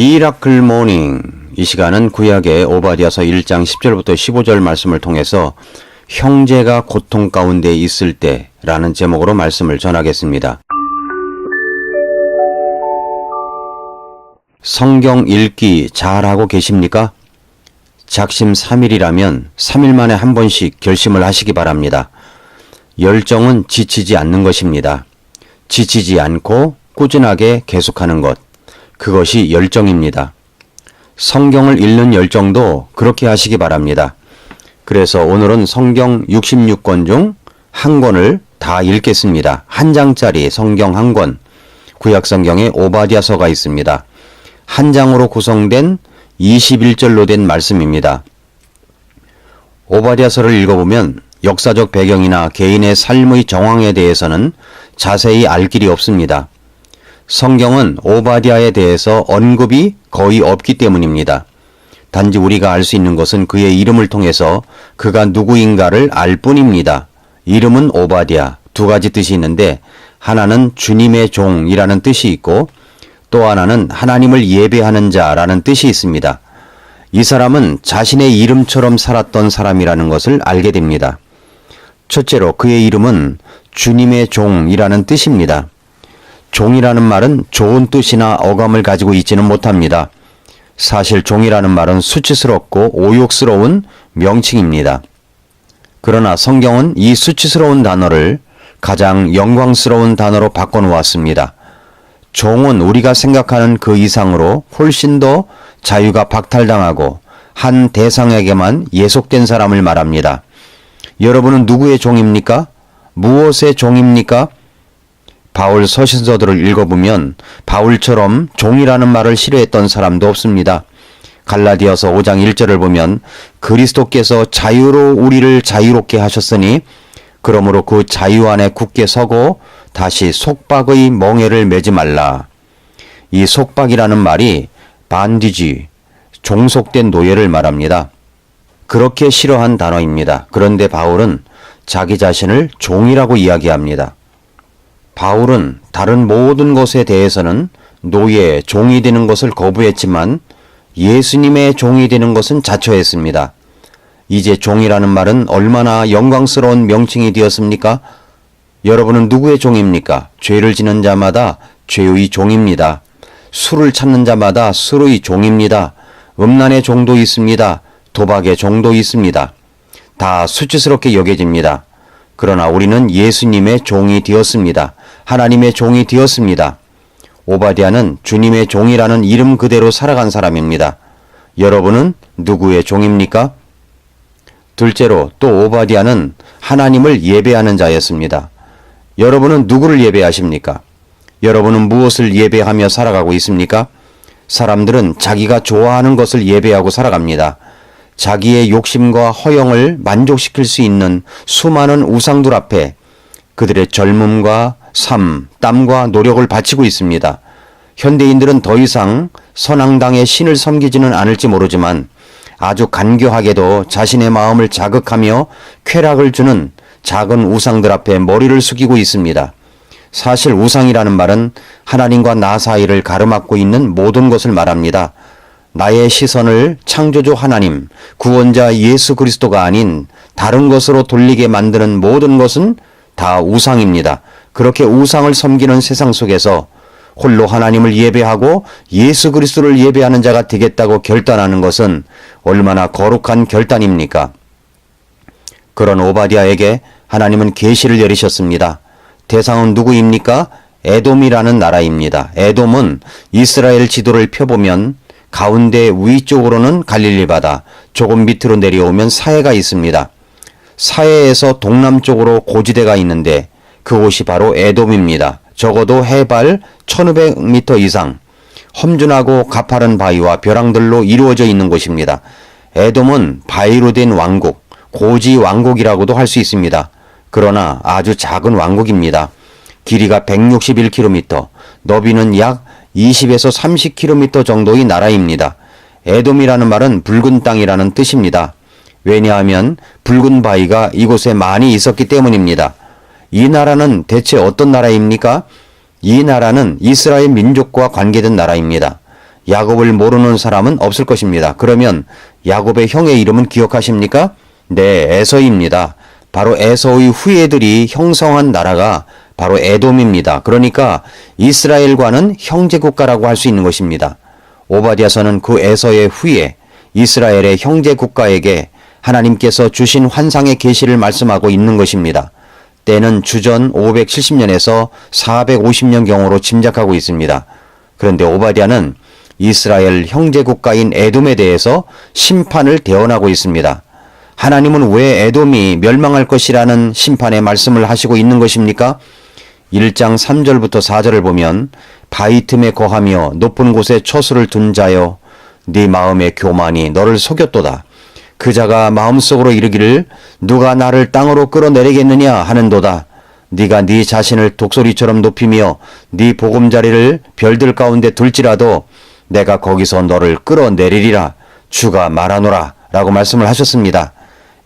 미라클 모닝 이 시간은 구약의 오바디아서 1장 10절부터 15절 말씀을 통해서 형제가 고통 가운데 있을 때라는 제목으로 말씀을 전하겠습니다. 성경 읽기 잘하고 계십니까? 작심 3일이라면 3일 만에 한 번씩 결심을 하시기 바랍니다. 열정은 지치지 않는 것입니다. 지치지 않고 꾸준하게 계속하는 것. 그것이 열정입니다. 성경을 읽는 열정도 그렇게 하시기 바랍니다. 그래서 오늘은 성경 66권 중 한 권을 다 읽겠습니다. 한 장짜리 성경 한 권. 구약 성경에 오바디아서가 있습니다. 한 장으로 구성된 21절로 된 말씀입니다. 오바디아서를 읽어보면 역사적 배경이나 개인의 삶의 정황에 대해서는 자세히 알 길이 없습니다. 성경은 오바디아에 대해서 언급이 거의 없기 때문입니다. 단지 우리가 알 수 있는 것은 그의 이름을 통해서 그가 누구인가를 알 뿐입니다. 이름은 오바디아. 두 가지 뜻이 있는데 하나는 주님의 종이라는 뜻이 있고 또 하나는 하나님을 예배하는 자라는 뜻이 있습니다. 이 사람은 자신의 이름처럼 살았던 사람이라는 것을 알게 됩니다. 첫째로 그의 이름은 주님의 종이라는 뜻입니다. 종이라는 말은 좋은 뜻이나 어감을 가지고 있지는 못합니다. 사실 종이라는 말은 수치스럽고 오욕스러운 명칭입니다. 그러나 성경은 이 수치스러운 단어를 가장 영광스러운 단어로 바꿔놓았습니다. 종은 우리가 생각하는 그 이상으로 훨씬 더 자유가 박탈당하고 한 대상에게만 예속된 사람을 말합니다. 여러분은 누구의 종입니까? 무엇의 종입니까? 바울 서신서들을 읽어보면 바울처럼 종이라는 말을 싫어했던 사람도 없습니다. 갈라디아서 5장 1절을 보면 그리스도께서 자유로 우리를 자유롭게 하셨으니 그러므로 그 자유 안에 굳게 서고 다시 속박의 멍에를 매지 말라. 이 속박이라는 말이 반디지, 종속된 노예를 말합니다. 그렇게 싫어한 단어입니다. 그런데 바울은 자기 자신을 종이라고 이야기합니다. 바울은 다른 모든 것에 대해서는 노예, 종이 되는 것을 거부했지만 예수님의 종이 되는 것은 자처했습니다. 이제 종이라는 말은 얼마나 영광스러운 명칭이 되었습니까? 여러분은 누구의 종입니까? 죄를 지는 자마다 죄의 종입니다. 술을 찾는 자마다 술의 종입니다. 음란의 종도 있습니다. 도박의 종도 있습니다. 다 수치스럽게 여겨집니다. 그러나 우리는 예수님의 종이 되었습니다. 하나님의 종이 되었습니다. 오바디아는 주님의 종이라는 이름 그대로 살아간 사람입니다. 여러분은 누구의 종입니까? 둘째로 또 오바디아는 하나님을 예배하는 자였습니다. 여러분은 누구를 예배하십니까? 여러분은 무엇을 예배하며 살아가고 있습니까? 사람들은 자기가 좋아하는 것을 예배하고 살아갑니다. 자기의 욕심과 허영을 만족시킬 수 있는 수많은 우상들 앞에 그들의 젊음과 삶, 땀과 노력을 바치고 있습니다. 현대인들은 더 이상 선앙당의 신을 섬기지는 않을지 모르지만 아주 간교하게도 자신의 마음을 자극하며 쾌락을 주는 작은 우상들 앞에 머리를 숙이고 있습니다. 사실 우상이라는 말은 하나님과 나 사이를 가로막고 있는 모든 것을 말합니다. 나의 시선을 창조주 하나님, 구원자 예수 그리스도가 아닌 다른 것으로 돌리게 만드는 모든 것은 다 우상입니다. 그렇게 우상을 섬기는 세상 속에서 홀로 하나님을 예배하고 예수 그리스도를 예배하는 자가 되겠다고 결단하는 것은 얼마나 거룩한 결단입니까? 그런 오바디아에게 하나님은 계시를 내리셨습니다. 대상은 누구입니까? 에돔이라는 나라입니다. 에돔은 이스라엘 지도를 펴보면 가운데 위쪽으로는 갈릴리 바다, 조금 밑으로 내려오면 사해가 있습니다. 사해에서 동남쪽으로 고지대가 있는데 그곳이 바로 에돔입니다. 적어도 해발 1500m 이상 험준하고 가파른 바위와 벼랑들로 이루어져 있는 곳입니다. 에돔은 바위로 된 왕국, 고지 왕국이라고도 할 수 있습니다. 그러나 아주 작은 왕국입니다. 길이가 161km, 너비는 약 20에서 30km 정도의 나라입니다. 에돔이라는 말은 붉은 땅이라는 뜻입니다. 왜냐하면 붉은 바위가 이곳에 많이 있었기 때문입니다. 이 나라는 대체 어떤 나라입니까? 이 나라는 이스라엘 민족과 관계된 나라입니다. 야곱을 모르는 사람은 없을 것입니다. 그러면 야곱의 형의 이름은 기억하십니까? 네, 에서입니다. 바로 에서의 후예들이 형성한 나라가 바로 에돔입니다. 그러니까 이스라엘과는 형제 국가라고 할 수 있는 것입니다. 오바디아서는 그 에서의 후예 이스라엘의 형제 국가에게 하나님께서 주신 환상의 계시를 말씀하고 있는 것입니다. 때는 주전 570년에서 450년 경으로 짐작하고 있습니다. 그런데 오바디아는 이스라엘 형제 국가인 에돔에 대해서 심판을 대언하고 있습니다. 하나님은 왜 에돔이 멸망할 것이라는 심판의 말씀을 하시고 있는 것입니까? 1장 3절부터 4절을 보면 바위 틈에 거하며 높은 곳에 초수를 둔 자여 네 마음의 교만이 너를 속였도다. 그 자가 마음속으로 이르기를 누가 나를 땅으로 끌어내리겠느냐 하는도다. 네가 네 자신을 독소리처럼 높이며 네 보금자리를 별들 가운데 둘지라도 내가 거기서 너를 끌어내리리라 주가 말하노라 라고 말씀을 하셨습니다.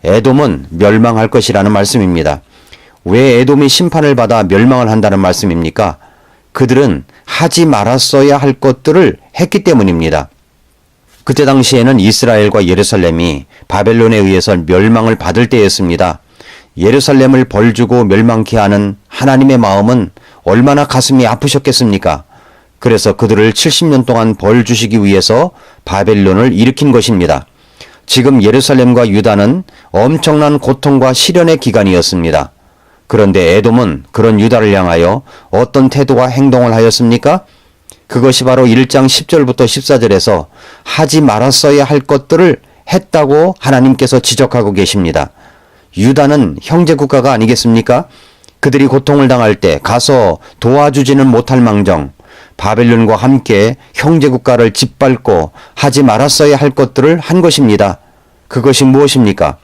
에돔은 멸망할 것이라는 말씀입니다. 왜 에돔이 심판을 받아 멸망을 한다는 말씀입니까? 그들은 하지 말았어야 할 것들을 했기 때문입니다. 그때 당시에는 이스라엘과 예루살렘이 바벨론에 의해서 멸망을 받을 때였습니다. 예루살렘을 벌주고 멸망케 하는 하나님의 마음은 얼마나 가슴이 아프셨겠습니까? 그래서 그들을 70년 동안 벌 주시기 위해서 바벨론을 일으킨 것입니다. 지금 예루살렘과 유다는 엄청난 고통과 시련의 기간이었습니다. 그런데 에돔은 그런 유다를 향하여 어떤 태도와 행동을 하였습니까? 그것이 바로 1장 10절부터 14절에서 하지 말았어야 할 것들을 했다고 하나님께서 지적하고 계십니다. 유다는 형제 국가가 아니겠습니까? 그들이 고통을 당할 때 가서 도와주지는 못할 망정 바벨론과 함께 형제 국가를 짓밟고 하지 말았어야 할 것들을 한 것입니다. 그것이 무엇입니까?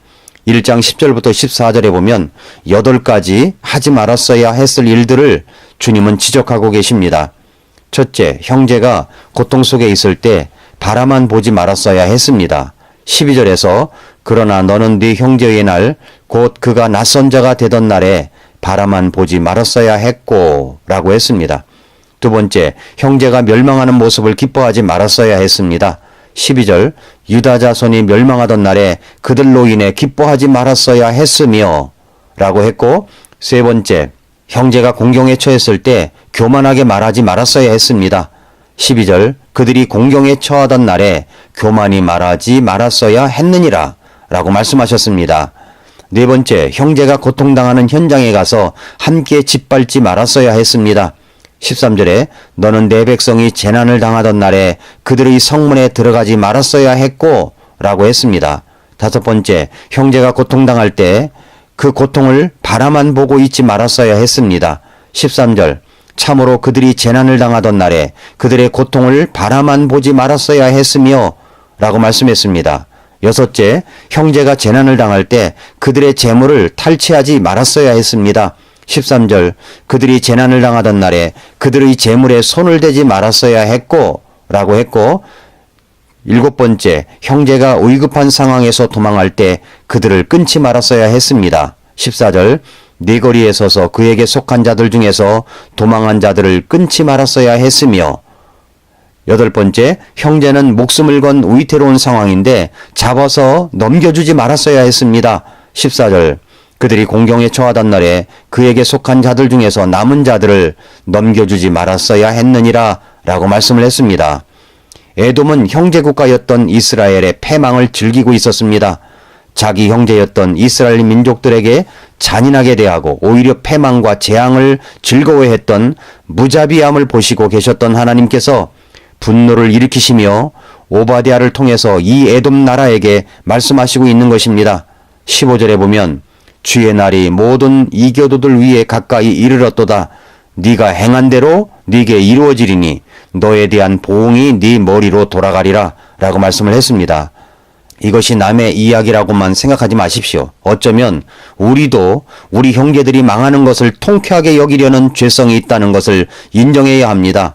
1장 10절부터 14절에 보면 여덟 가지 하지 말았어야 했을 일들을 주님은 지적하고 계십니다. 첫째, 형제가 고통 속에 있을 때 바라만 보지 말았어야 했습니다. 12절에서 그러나 너는 네 형제의 날 곧 그가 낯선 자가 되던 날에 바라만 보지 말았어야 했고 라고 했습니다. 두 번째, 형제가 멸망하는 모습을 기뻐하지 말았어야 했습니다. 12절 유다 자손이 멸망하던 날에 그들로 인해 기뻐하지 말았어야 했으며 라고 했고 세 번째 형제가 공경에 처했을 때 교만하게 말하지 말았어야 했습니다. 12절 그들이 공경에 처하던 날에 교만이 말하지 말았어야 했느니라 라고 말씀하셨습니다. 네 번째 형제가 고통당하는 현장에 가서 함께 짓밟지 말았어야 했습니다. 13절에 너는 내 백성이 재난을 당하던 날에 그들의 성문에 들어가지 말았어야 했고 라고 했습니다. 다섯 번째, 형제가 고통당할 때 그 고통을 바라만 보고 있지 말았어야 했습니다. 13절, 참으로 그들이 재난을 당하던 날에 그들의 고통을 바라만 보지 말았어야 했으며 라고 말씀했습니다. 여섯째, 형제가 재난을 당할 때 그들의 재물을 탈취하지 말았어야 했습니다. 13절 그들이 재난을 당하던 날에 그들의 재물에 손을 대지 말았어야 했고 라고 했고 일곱 번째 형제가 위급한 상황에서 도망할 때 그들을 끊지 말았어야 했습니다. 14절 네 거리에 서서 그에게 속한 자들 중에서 도망한 자들을 끊지 말았어야 했으며 여덟 번째, 형제는 목숨을 건 위태로운 상황인데 잡아서 넘겨주지 말았어야 했습니다. 14절, 그들이 공경에 처하던 날에 그에게 속한 자들 중에서 남은 자들을 넘겨주지 말았어야 했느니라 라고 말씀을 했습니다. 에돔은 형제국가였던 이스라엘의 패망을 즐기고 있었습니다. 자기 형제였던 이스라엘 민족들에게 잔인하게 대하고 오히려 패망과 재앙을 즐거워했던 무자비함을 보시고 계셨던 하나님께서 분노를 일으키시며 오바디아를 통해서 이 에돔 나라에게 말씀하시고 있는 것입니다. 15절에 보면 주의 날이 모든 이교도들 위에 가까이 이르렀도다. 네가 행한 대로 네게 이루어지리니 너에 대한 보응이 네 머리로 돌아가리라 라고 말씀을 했습니다. 이것이 남의 이야기라고만 생각하지 마십시오. 어쩌면 우리도 우리 형제들이 망하는 것을 통쾌하게 여기려는 죄성이 있다는 것을 인정해야 합니다.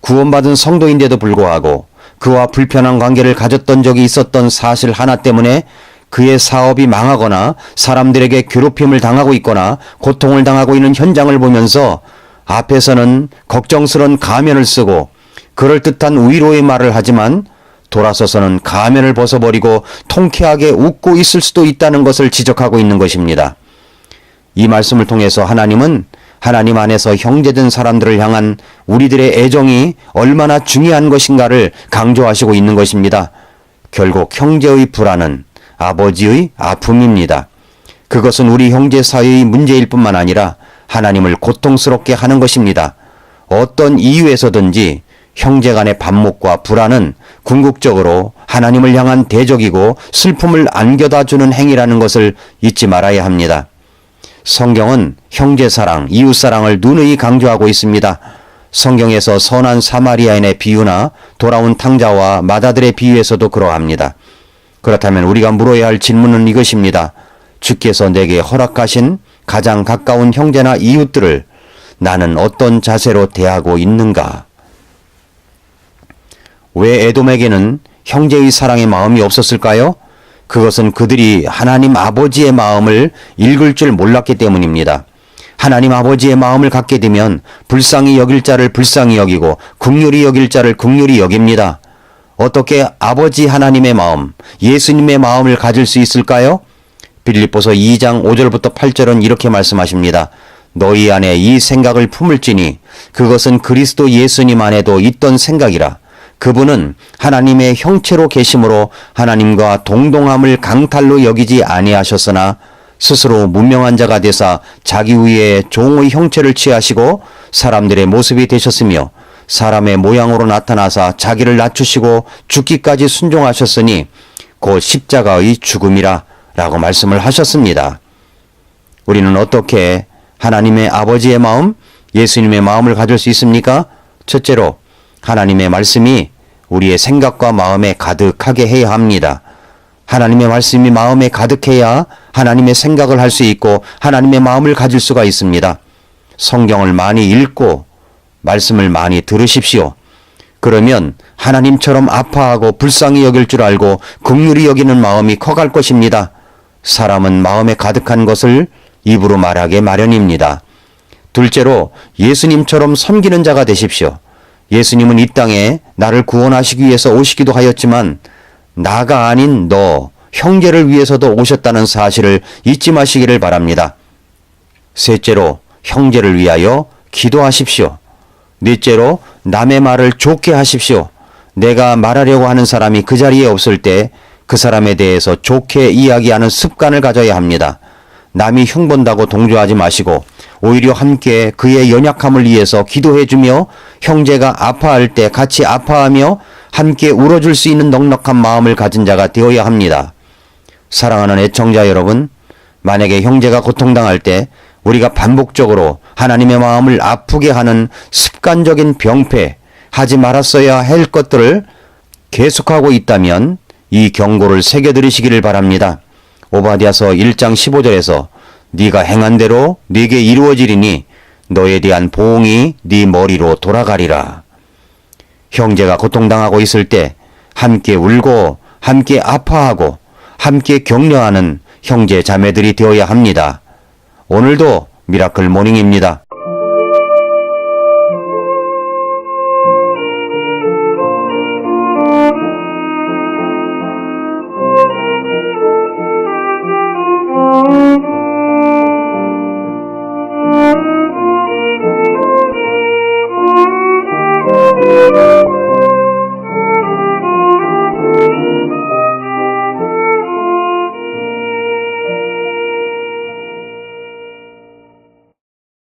구원받은 성도인데도 불구하고 그와 불편한 관계를 가졌던 적이 있었던 사실 하나 때문에 그의 사업이 망하거나 사람들에게 괴롭힘을 당하고 있거나 고통을 당하고 있는 현장을 보면서 앞에서는 걱정스런 가면을 쓰고 그럴듯한 위로의 말을 하지만 돌아서서는 가면을 벗어버리고 통쾌하게 웃고 있을 수도 있다는 것을 지적하고 있는 것입니다. 이 말씀을 통해서 하나님은 하나님 안에서 형제된 사람들을 향한 우리들의 애정이 얼마나 중요한 것인가를 강조하시고 있는 것입니다. 결국 형제의 불안은 아버지의 아픔입니다. 그것은 우리 형제 사이의 문제일 뿐만 아니라 하나님을 고통스럽게 하는 것입니다. 어떤 이유에서든지 형제 간의 반목과 불안은 궁극적으로 하나님을 향한 대적이고 슬픔을 안겨다 주는 행위라는 것을 잊지 말아야 합니다. 성경은 형제 사랑, 이웃 사랑을 누누이 강조하고 있습니다. 성경에서 선한 사마리아인의 비유나 돌아온 탕자와 마다들의 비유에서도 그러합니다. 그렇다면 우리가 물어야 할 질문은 이것입니다. 주께서 내게 허락하신 가장 가까운 형제나 이웃들을 나는 어떤 자세로 대하고 있는가? 왜 에돔에게는 형제의 사랑의 마음이 없었을까요? 그것은 그들이 하나님 아버지의 마음을 읽을 줄 몰랐기 때문입니다. 하나님 아버지의 마음을 갖게 되면 불쌍히 여길 자를 불쌍히 여기고 국률이 여길 자를 국률이 여깁니다. 어떻게 아버지 하나님의 마음, 예수님의 마음을 가질 수 있을까요? 빌립보서 2장 5절부터 8절은 이렇게 말씀하십니다. 너희 안에 이 생각을 품을지니 그것은 그리스도 예수님 안에도 있던 생각이라. 그분은 하나님의 형체로 계심으로 하나님과 동동함을 강탈로 여기지 아니하셨으나 스스로 무명한 자가 되사 자기 위에 종의 형체를 취하시고 사람들의 모습이 되셨으며 사람의 모양으로 나타나사 자기를 낮추시고 죽기까지 순종하셨으니 곧 십자가의 죽음이라 라고 말씀을 하셨습니다. 우리는 어떻게 하나님의 아버지의 마음, 예수님의 마음을 가질 수 있습니까? 첫째로 하나님의 말씀이 우리의 생각과 마음에 가득하게 해야 합니다. 하나님의 말씀이 마음에 가득해야 하나님의 생각을 할 수 있고 하나님의 마음을 가질 수가 있습니다. 성경을 많이 읽고 말씀을 많이 들으십시오. 그러면 하나님처럼 아파하고 불쌍히 여길 줄 알고 긍휼히 여기는 마음이 커갈 것입니다. 사람은 마음에 가득한 것을 입으로 말하게 마련입니다. 둘째로 예수님처럼 섬기는 자가 되십시오. 예수님은 이 땅에 나를 구원하시기 위해서 오시기도 하였지만 나가 아닌 너, 형제를 위해서도 오셨다는 사실을 잊지 마시기를 바랍니다. 셋째로 형제를 위하여 기도하십시오. 넷째로 남의 말을 좋게 하십시오. 내가 말하려고 하는 사람이 그 자리에 없을 때 그 사람에 대해서 좋게 이야기하는 습관을 가져야 합니다. 남이 흉본다고 동조하지 마시고 오히려 함께 그의 연약함을 위해서 기도해 주며 형제가 아파할 때 같이 아파하며 함께 울어줄 수 있는 넉넉한 마음을 가진 자가 되어야 합니다. 사랑하는 애청자 여러분, 만약에 형제가 고통당할 때 우리가 반복적으로 하나님의 마음을 아프게 하는 습관적인 병폐, 하지 말았어야 할 것들을 계속하고 있다면 이 경고를 새겨들으시기를 바랍니다. 오바디아서 1장 15절에서 네가 행한 대로 네게 이루어지리니 너에 대한 보응이 네 머리로 돌아가리라. 형제가 고통당하고 있을 때 함께 울고 함께 아파하고 함께 격려하는 형제 자매들이 되어야 합니다. 오늘도 미라클 모닝입니다.